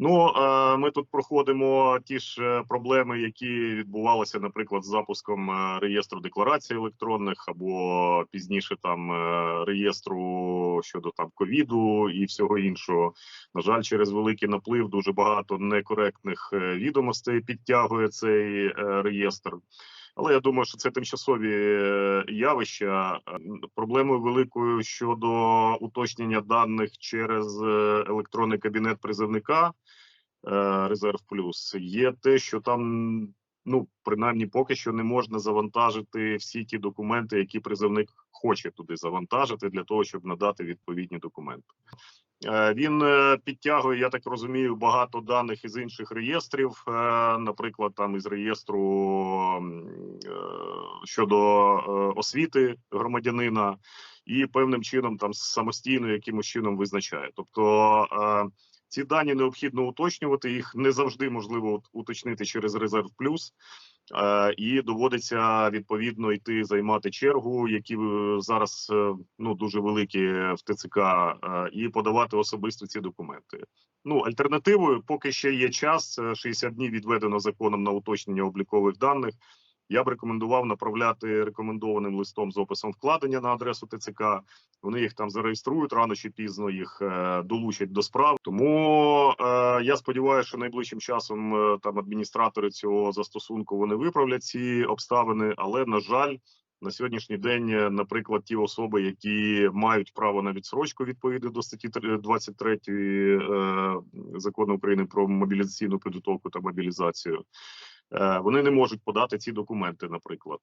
Ну е, ми тут проходимо ті ж е, проблеми, які відбувалися, наприклад, з запуском е, реєстру декларацій електронних, або пізніше там реєстру щодо там ковіду і всього іншого. На жаль, через великий наплив дуже багато некоректних відомостей підтягує цей реєстр. Але я думаю, що це тимчасові е, явища. Е, Проблемою великою щодо уточнення даних через е, електронний кабінет призовника е, Резерв Плюс є те, що там, ну принаймні, поки що не можна завантажити всі ті документи, які призовник хоче туди завантажити, для того, щоб надати відповідні документи. Е, Він е, підтягує, я так розумію, багато даних із інших реєстрів, е, наприклад, там із реєстру щодо освіти громадянина, і певним чином там самостійно якимось чином визначає. Тобто ці дані необхідно уточнювати. Їх не завжди можливо уточнити через резерв плюс. Е, І доводиться відповідно йти займати чергу, які е, зараз е, ну дуже великі в ТЦК, і подавати особисто ці документи. Ну альтернативою, поки ще є час, е, 60 днів відведено законом на уточнення облікових даних. Я б рекомендував направляти рекомендованим листом з описом вкладення на адресу ТЦК. Вони їх там зареєструють рано чи пізно їх е, долучать до справ. Тому е, я сподіваюся, що найближчим часом е, там адміністратори цього застосунку вони виправлять ці обставини. Але на жаль, на сьогоднішній день, наприклад, ті особи, які мають право на відсрочку відповідно до статті 23 е, закону України про мобілізаційну підготовку та мобілізацію, вони не можуть подати ці документи, наприклад.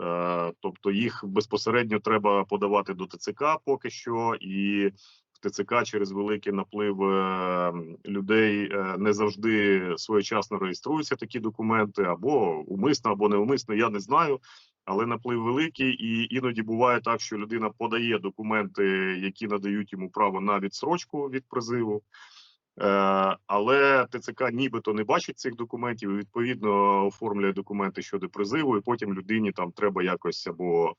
Е, Тобто їх безпосередньо треба подавати до ТЦК поки що, і в ТЦК через великий наплив е, людей е, не завжди своєчасно реєструються такі документи, або умисно, або неумисно. Я не знаю. Але наплив великий, і іноді буває так, що людина подає документи, які надають йому право на відсрочку від призиву. Е, але ТЦК нібито не бачить цих документів. і, Відповідно, оформлює документи щодо призиву, і потім людині там треба якось або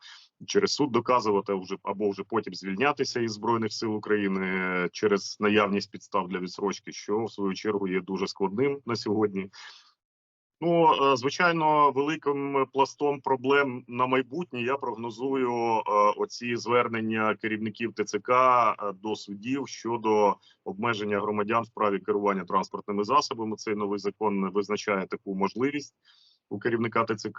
через суд доказувати, або вже потім звільнятися із збройних сил України е, через наявність підстав для відсрочки, що в свою чергу є дуже складним на сьогодні. Ну, е, звичайно, великим пластом проблем на майбутнє я прогнозую е, оці звернення керівників ТЦК е, до судів щодо обмеження громадян в праві керування транспортними засобами. Цей новий закон визначає таку можливість у керівника ТЦК.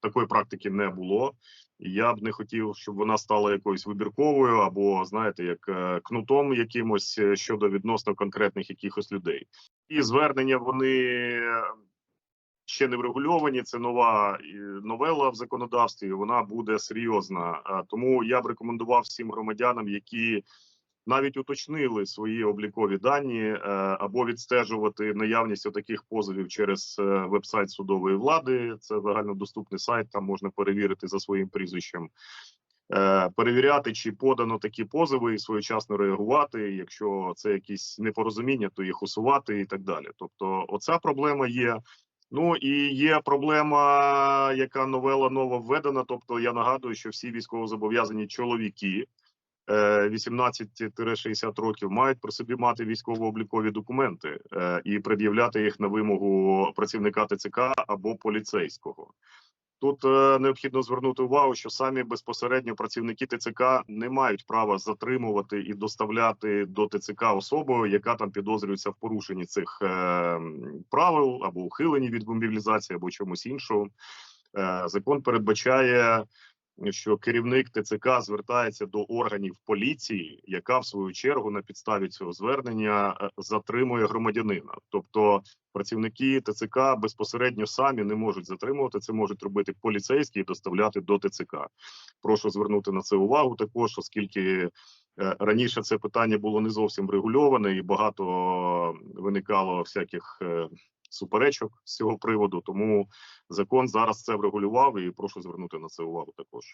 Такої практики не було. Я б не хотів, щоб вона стала якоюсь вибірковою або знаєте, як е, кнутом якимось е, щодо відносно конкретних якихось людей. І звернення вони ще не врегульовані. Це нова е, новела в законодавстві. Вона буде серйозна. Тому я б рекомендував всім громадянам, які навіть уточнили свої облікові дані е, або відстежувати наявність таких позовів через е, веб-сайт судової влади. Це загальнодоступний сайт. Там можна перевірити за своїм прізвищем. Е, Перевіряти, чи подано такі позови, і своєчасно реагувати. Якщо це якісь непорозуміння, то їх усувати і так далі. Тобто, оця проблема є. Ну і є проблема, яка новела нова введена. Тобто, я нагадую, що всі військовозобов'язані чоловіки 18-60 років мають при собі мати військово-облікові документи е, і пред'являти їх на вимогу працівника ТЦК або поліцейського. Тут е, необхідно звернути увагу, що самі безпосередньо працівники ТЦК не мають права затримувати і доставляти до ТЦК особу, яка там підозрюється в порушенні цих е, правил або ухиленні від мобілізації, або чомусь іншого. Е, закон передбачає, що керівник ТЦК звертається до органів поліції, яка в свою чергу на підставі цього звернення е, затримує громадянина. Тобто працівники ТЦК безпосередньо самі не можуть затримувати. Це можуть робити поліцейські і доставляти до ТЦК. Прошу звернути на це увагу. Також, оскільки е, раніше це питання було не зовсім врегульоване, і багато виникало всяких е, суперечок з цього приводу. Тому закон зараз це врегулював, і прошу звернути на це увагу також.